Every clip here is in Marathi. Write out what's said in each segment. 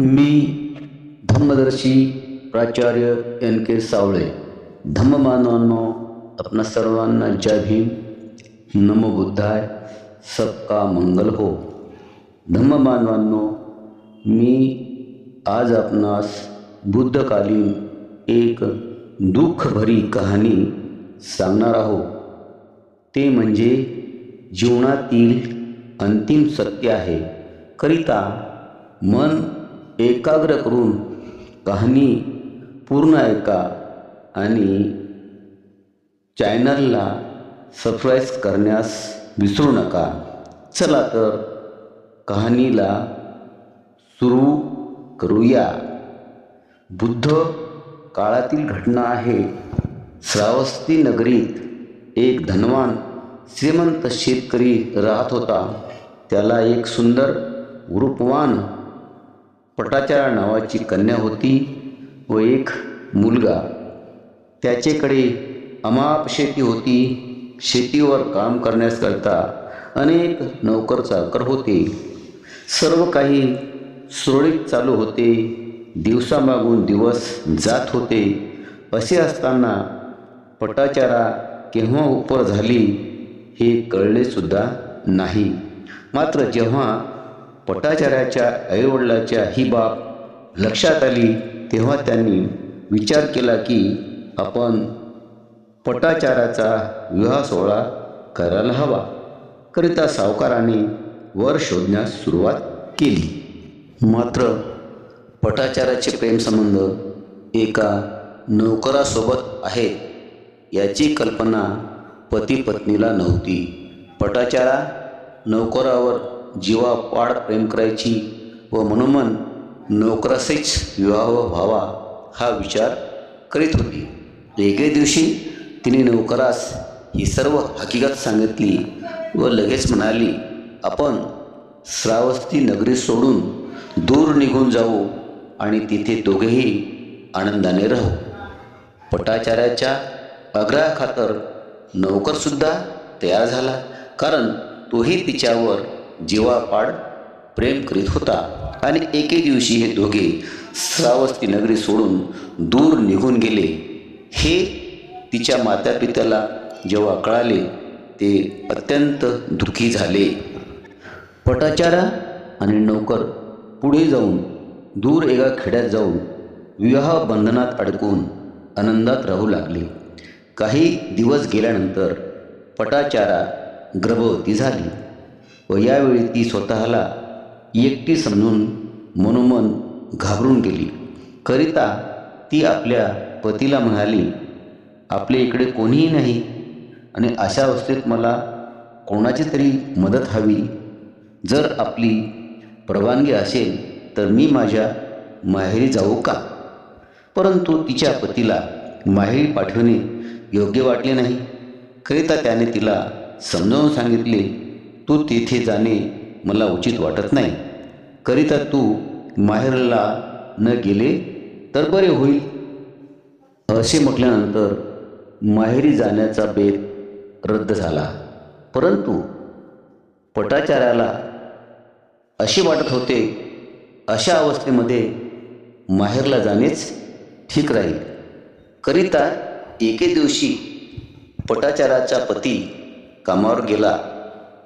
मी धम्मदर्शी प्राचार्य एन के सावळे. धम्ममानवांनो आपणा सर्वांना जय भीम. नमो बुद्धाय. सबका मंगल हो. धम्ममानवांनो मी आज आपणास बुद्धकालीन एक दुःखभरी कहाणी सांगणार आहो. ते म्हणजे जीवनातील अंतिम सत्य आहे. करिता मन एकाग्र करून कहाणी पूर्ण ऐका आणि चॅनलला सबस्क्राईब करण्यास विसरू नका. चला तर कहाणीला सुरू करूया. बुद्ध काळातील घटना आहे. श्रावस्ती नगरीत एक धनवान श्रीमंत शेतकरी राहत होता. त्याला एक सुंदर रूपवान पटाचार नावाची कन्या होती व एक मुलगा. त्याचेकडे अमाप शेती होती. शेतीवर काम करण्याकरता अनेक नोकर चाकर होते. सर्व काही सुरळीत चालू होते. दिवसामागून दिवस जात होते. असे असताना पटाचारा केव्हा उपर झाली हे कळलेसुद्धा नाही. मात्र जेव्हा पटाचार्याच्या आईवडिलाच्या ही बाब लक्षात आली तेव्हा त्यांनी विचार केला की आपण पटाचाराचा विवाह सोहळा करायला हवा. करिता सावकाराने वर शोधण्यास सुरुवात केली. मात्र पटाचाराचे प्रेमसंबंध एका नोकरासोबत आहेत याची कल्पना पती पत्नीला नव्हती. पटाचारा नोकरावर जीवापाड प्रेम करायची व मनोमन नोकरासेच विवाह व्हावा हा विचार करीत होती. एके दिवशी तिने नोकरास ही सर्व हकीकत सांगितली व लगेच म्हणाली आपण श्रावस्ती नगरी सोडून दूर निघून जाऊ आणि तिथे दोघेही आनंदाने राहू. पटाचार्याच्या आग्रहाखातर नोकरसुद्धा तयार झाला कारण तोही तिच्यावर जीवापाड प्रेम करीत होता. आणि एके दिवशी हे दोघे श्रावस्ती नगरी सोडून दूर निघून गेले. हे तिच्या मातापित्याला जेव्हा कळाले ते अत्यंत दुःखी झाले. पटाचारा आणि नौकर पुढे जाऊन दूर एका खेड्यात जाऊन विवाह बंधनात अडकून आनंदात राहू लागले. काही दिवस गेल्यानंतर पटाचारा गर्भवती झाली. व यावेळी ती स्वतःला एकटी समजून मनोमन घाबरून गेली. करिता ती आपल्या पतीला म्हणाली आपल्या इकडे कोणीही नाही आणि अशा अवस्थेत मला कोणाची तरी मदत हवी. जर आपली परवानगी असेल तर मी माझ्या माहेरी जाऊ का? परंतु तिच्या पतीला माहेरी पाठवणे योग्य वाटले नाही. करिता त्याने तिला समजावून सांगितले तू तेथे जाणे मला उचित वाटत नाही. करिता तू माहेरला न गेले तर बरे होईल. असे म्हटल्यानंतर माहेरी जाण्याचा बेत रद्द झाला. परंतु पटाचार्याला असे वाटत होते अशा अवस्थेमध्ये माहेरला जाणेच ठीक राहील. करिता एके दिवशी पटाचाराचा पती कामावर गेला.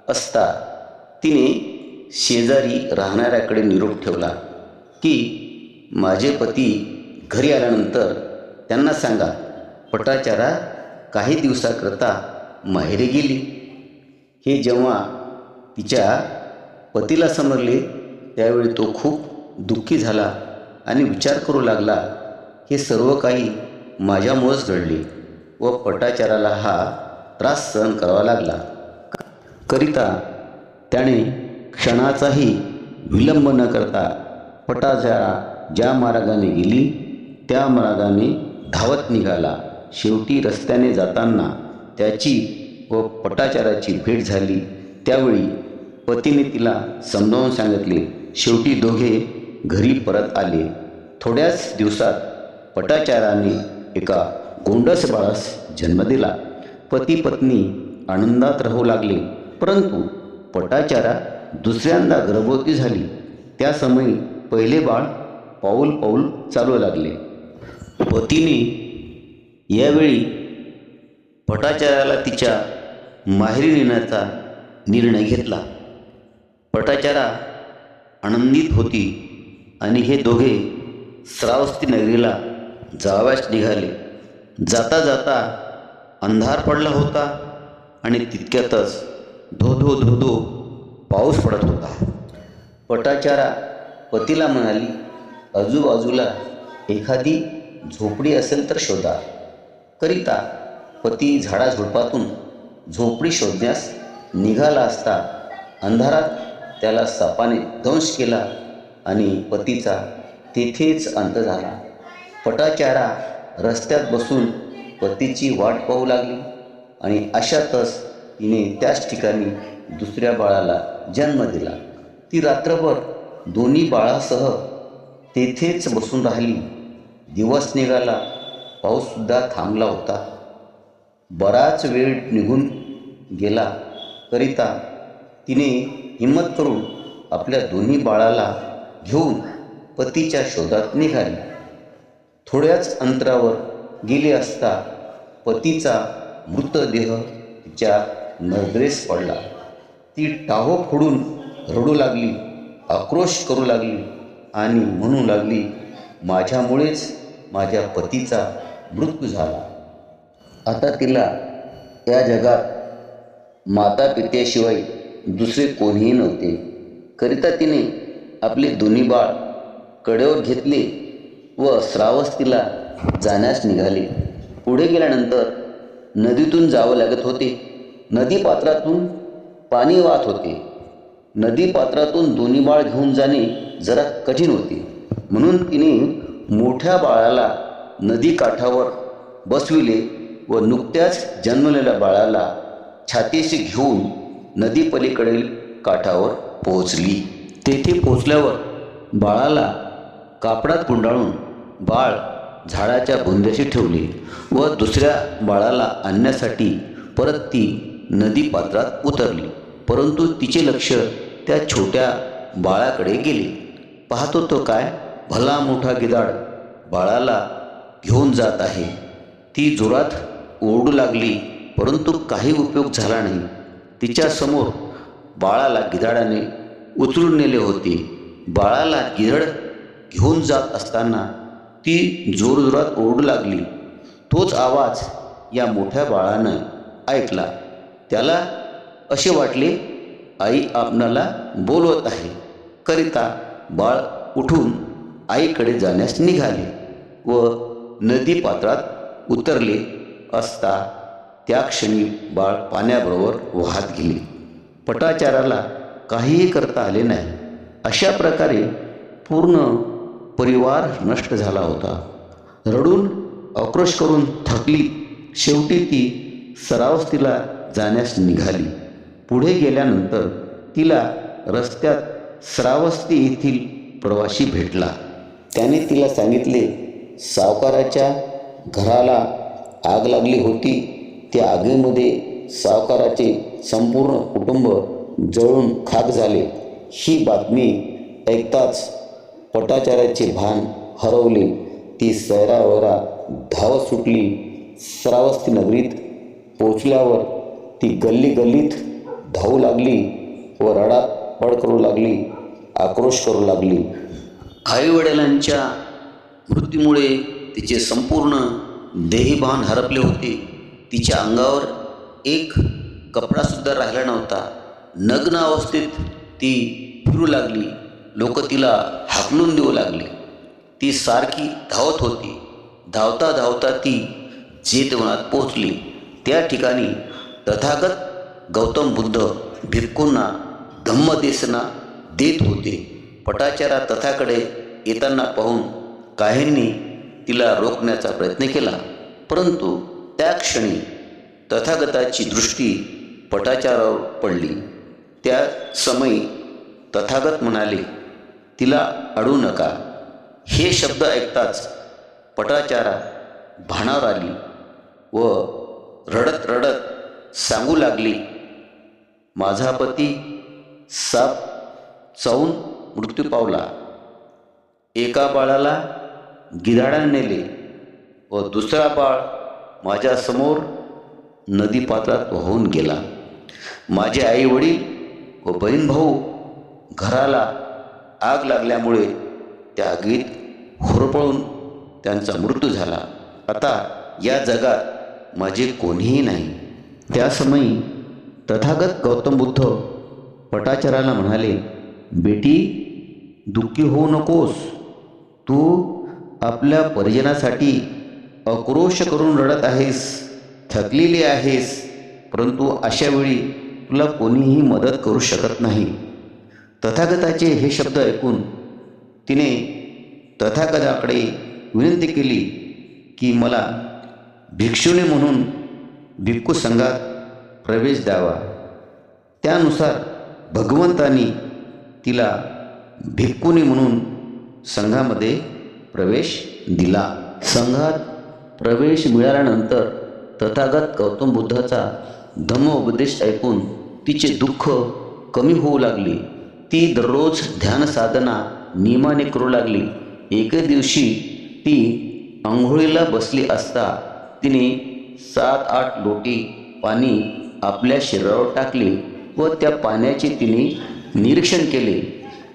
असता. तिने शेजारी राहणाऱ्याकडे निरोप ठेवला की माझे पती घरी आल्यानंतर त्यांना सांगा पटाचारा काही दिवसाकरता माहेरी गेली. हे जेव्हा तिच्या पतीला समजले त्यावेळी तो खूप दुःखी झाला आणि विचार करू लागला हे सर्व काही माझ्यामुळंच घडले व पटाचाराला हा त्रास सहन करावा लागला. करिता त्याने क्षणाचाही विलंब न करता पटाचारा ज्या मार्गाने गेली त्या मार्गाने धावत निघाला. शेवटी रस्त्याने जाताना त्याची व पटाचाराची भेट झाली. त्यावेळी पतीने तिला समजावून सांगितले शेवटी दोघे घरी परत आले. थोड्याच दिवसात पटाचाराने एका गोंडस बाळास जन्म दिला. पती पत्नी आनंदात राहू लागले. परंतु पटाचारा दुसऱ्यांदा गर्भवती झाली. त्या समयी पहिले बाळ पाऊल पाऊल चालू लागले. पतीने यावेळी पटाचाराला तिच्या माहेरी नेण्याचा निर्णय घेतला. पटाचारा आनंदित होती आणि हे दोघे श्रावस्ती नगरीला जाव्यास निघाले. जाता जाता अंधार पडला होता आणि तितक्यातच धो धो धो धो पाऊस पडत होता. पटाचारा पतीला म्हणाली आजूबाजूला एखादी झोपडी असेल तर शोधा. करिता पती झाडाझुडपातून झोपडी शोधण्यास निघाला असता अंधारात त्याला सापाने दंश केला आणि पतीचा तेथेच अंत झाला. पटाचारा रस्त्यात बसून पतीची वाट पाहू लागली आणि अशातच तिने त्याच ठिकाणी दुसऱ्या बाळाला जन्म दिला. ती रात्रभर दोन्ही बाळासह तेथेच बसून राहिली. दिवस निघाला पाऊससुद्धा थांबला होता. बराच वेळ निघून गेला करिता तिने हिंमत करून आपल्या दोन्ही बाळाला घेऊन पतीच्या शोधात निघाली. थोड्याच अंतरावर गेली असता पतीचा मृतदेह तिच्या नरद्रेस पडला. ती टाहो फोडून रडू लागली आक्रोश करू लागली आणि म्हणू लागली माझ्यामुळेच माझ्या पतीचा मृत्यू झाला. आता तिला या जगात माता पित्याशिवाय दुसरे कोणीही नव्हते. करिता तिने आपले दोन्ही बाळ कडेवर घेतले व श्रावस्तीला जाण्यास निघाले. पुढे गेल्यानंतर नदीतून जावं लागत होते. नदीपात्रातून पाणी वाहत होते. नदीपात्रातून दोन्ही बाळ घेऊन जाणे जरा कठीण होते. म्हणून तिने मोठ्या बाळाला नदीकाठावर बसविले व नुकत्याच जन्मलेल्या बाळाला छातीशी घेऊन नदीपलीकडील काठावर पोहोचली. तेथे पोचल्यावर बाळाला कापडात गुंडाळून बाळ झाडाच्या बुंद्याशी ठेवले व दुसऱ्या बाळाला आणण्यासाठी परत ती नदीपात्रात उतरली. परंतु तिचे लक्ष त्या छोट्या बाळाकडे गेले. पाहतो तो काय? भला मोठा गिदाड बाळाला घेऊन जात आहे. ती जोरात ओरडू लागली परंतु काही उपयोग झाला नाही. तिच्यासमोर बाळाला गिधाडाने उचलून नेले होते. बाळाला गिधड घेऊन जात असताना ती जोरजोरात ओरडू लागली. तोच आवाज या मोठ्या बाळानं ऐकला. त्याला असे वाटले आई आपणाला बोलवत आहे. करिता बाळ उठून आईकडे जाण्यास निघाले व नदीपात्रात उतरले असता त्या क्षणी बाळ पाण्याबरोबर वाहत गेले. पटाचाराला काहीही करता आले नाही. अशा प्रकारे पूर्ण परिवार नष्ट झाला होता. रडून आक्रोश करून थकली. शेवटी ती सरावस्तीला जाण्यास निघाली. पुढे गेल्यानंतर तिला रस्त्यात श्रावस्ती येथील प्रवासी भेटला. त्याने तिला सांगितले सावकाराच्या घराला आग लागली होती. त्या आगीमध्ये सावकाराचे संपूर्ण कुटुंब जळून खाक झाले. ही बातमी ऐकताच पटाचाराचे भान हरवले. ती सैरावरा धावत सुटली. श्रावस्ती नगरीत पोचल्यावर ती गल्ली गल्लीत धावू लागली व रडात पड करू लागली आक्रोश करू लागली. आईवडिलांच्या मृत्यूमुळे तिचे संपूर्ण देहीभान हरपले होते. तिच्या अंगावर एक कपडासुद्धा राहिला नव्हता. नग्न अवस्थेत ती फिरू लागली. लोक तिला हाकलून देऊ लागले. ती सारखी धावत होती. धावता धावता ती जेतवनात पोहोचली. त्या ठिकाणी तथागत गौतम बुद्ध भिक्कूंना धम्मदेशना देत होते. पटाचारा तथाकडे येताना पाहून काहींनी तिला रोखण्याचा प्रयत्न केला. परंतु त्या क्षणी तथागताची दृष्टी पटाचारावर पडली. त्या समयी तथागत म्हणाले तिला अडू नका. हे शब्द ऐकताच पटाचारा भाणावर आली व रडत रडत सांगू लागली. माझा पती साप चावून मृत्यू पावला. एका बाळाला गिधाडाने नेले व दुसरा बाळ माझ्यासमोर नदीपात्रात वाहून गेला. माझे आई वडील व बहीण भाऊ घराला आग लागल्यामुळे त्या आगीत होरपळून त्यांचा मृत्यू झाला. आता या जगात माझे कोणीही नाही. त्या समयी तथागत गौतम बुद्ध पटाचराला म्हणाले बेटी दुःखी होऊ नकोस. तू आपल्या परिजनासाठी आक्रोश करून रडत आहेस थकलेली आहेस परंतु अशावेळी तुला कोणीही मदत करू शकत नाही. तथागताचे हे शब्द ऐकून तिने तथागताकडे विनंती केली की मला भिक्षुनी म्हणून भिक्खू संघात प्रवेश द्यावा. त्यानुसार भगवंतानी तिला भिक्खुनी म्हणून संघामध्ये प्रवेश दिला. संघात प्रवेश मिळाल्यानंतर तथागत गौतम बुद्धाचा धम्मोपदेश ऐकून तिचे दुःख कमी होऊ लागले. ती दररोज ध्यान साधना नियमाने करू लागली. एके दिवशी ती आंघोळीला बसली असता तिने सात आठ लोटी पाणी आपल्या शरीरावर टाकले व त्या पाण्याचे तिने निरीक्षण केले.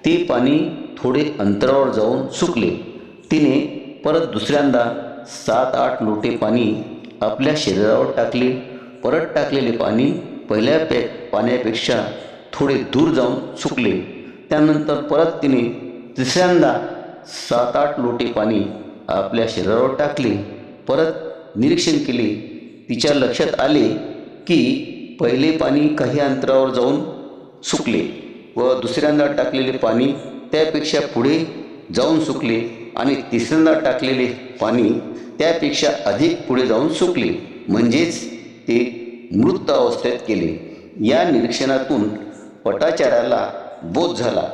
ते पाणी थोडे अंतरावर जाऊन सुकले. तिने परत दुसऱ्यांदा सात आठ लोटे पाणी आपल्या शरीरावर टाकले. परत टाकलेले पाणी पहिल्या पे पाण्यापेक्षा थोडे दूर जाऊन सुकले. त्यानंतर परत तिने तिसऱ्यांदा सात आठ लोटे पाणी आपल्या शरीरावर टाकले. परत निरीक्षण केले तिच्या लक्षात आले की पहिले पाणी काही अंतरावर जाऊन सुकले व दुसऱ्यांदा टाकलेले पाणी त्यापेक्षा पुढे जाऊन सुकले आणि तिसऱ्यांदा टाकलेले पाणी त्यापेक्षा अधिक पुढे जाऊन सुकले. म्हणजेच ते मृत अवस्थेत केले या निरीक्षणातून पटाचाराला बोध झाला.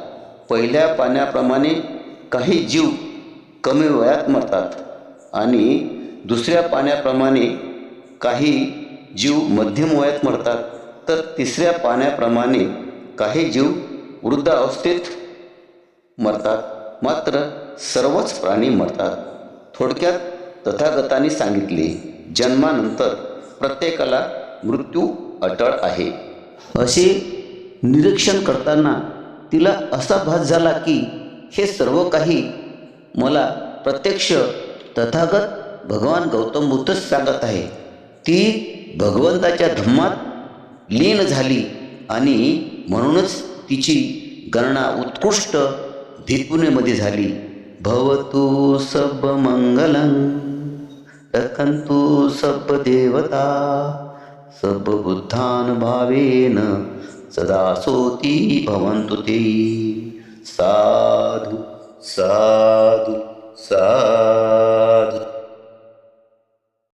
पहिल्या पाण्याप्रमाणे काही जीव कमी वयात मरतात आणि दुसऱ्या पाण्याप्रमाणे काही जीव मध्यम वयात मरतात तर तिसऱ्या पाण्याप्रमाणे काही जीव वृद्ध अवस्थेत मरतात. मात्र सर्वच प्राणी मरतात. थोडक्यात तथागताने सांगितले जन्मानंतर प्रत्येकाला मृत्यू अटळ आहे. असे निरीक्षण करताना तिला असा भास झाला की हे सर्व काही मला प्रत्यक्ष तथागत भगवान गौतम बुद्धच सांगत आहे. ती भगवंताच्या धम्मात लीन झाली आणि म्हणूनच तिची गणना उत्कृष्ट भिकुनेमध्ये झाली. भवतु सब मंगलं रखंतु सब देवता सब बुद्धान भावेन सदा सोती भवन्तु ते। साधु साधु साधु।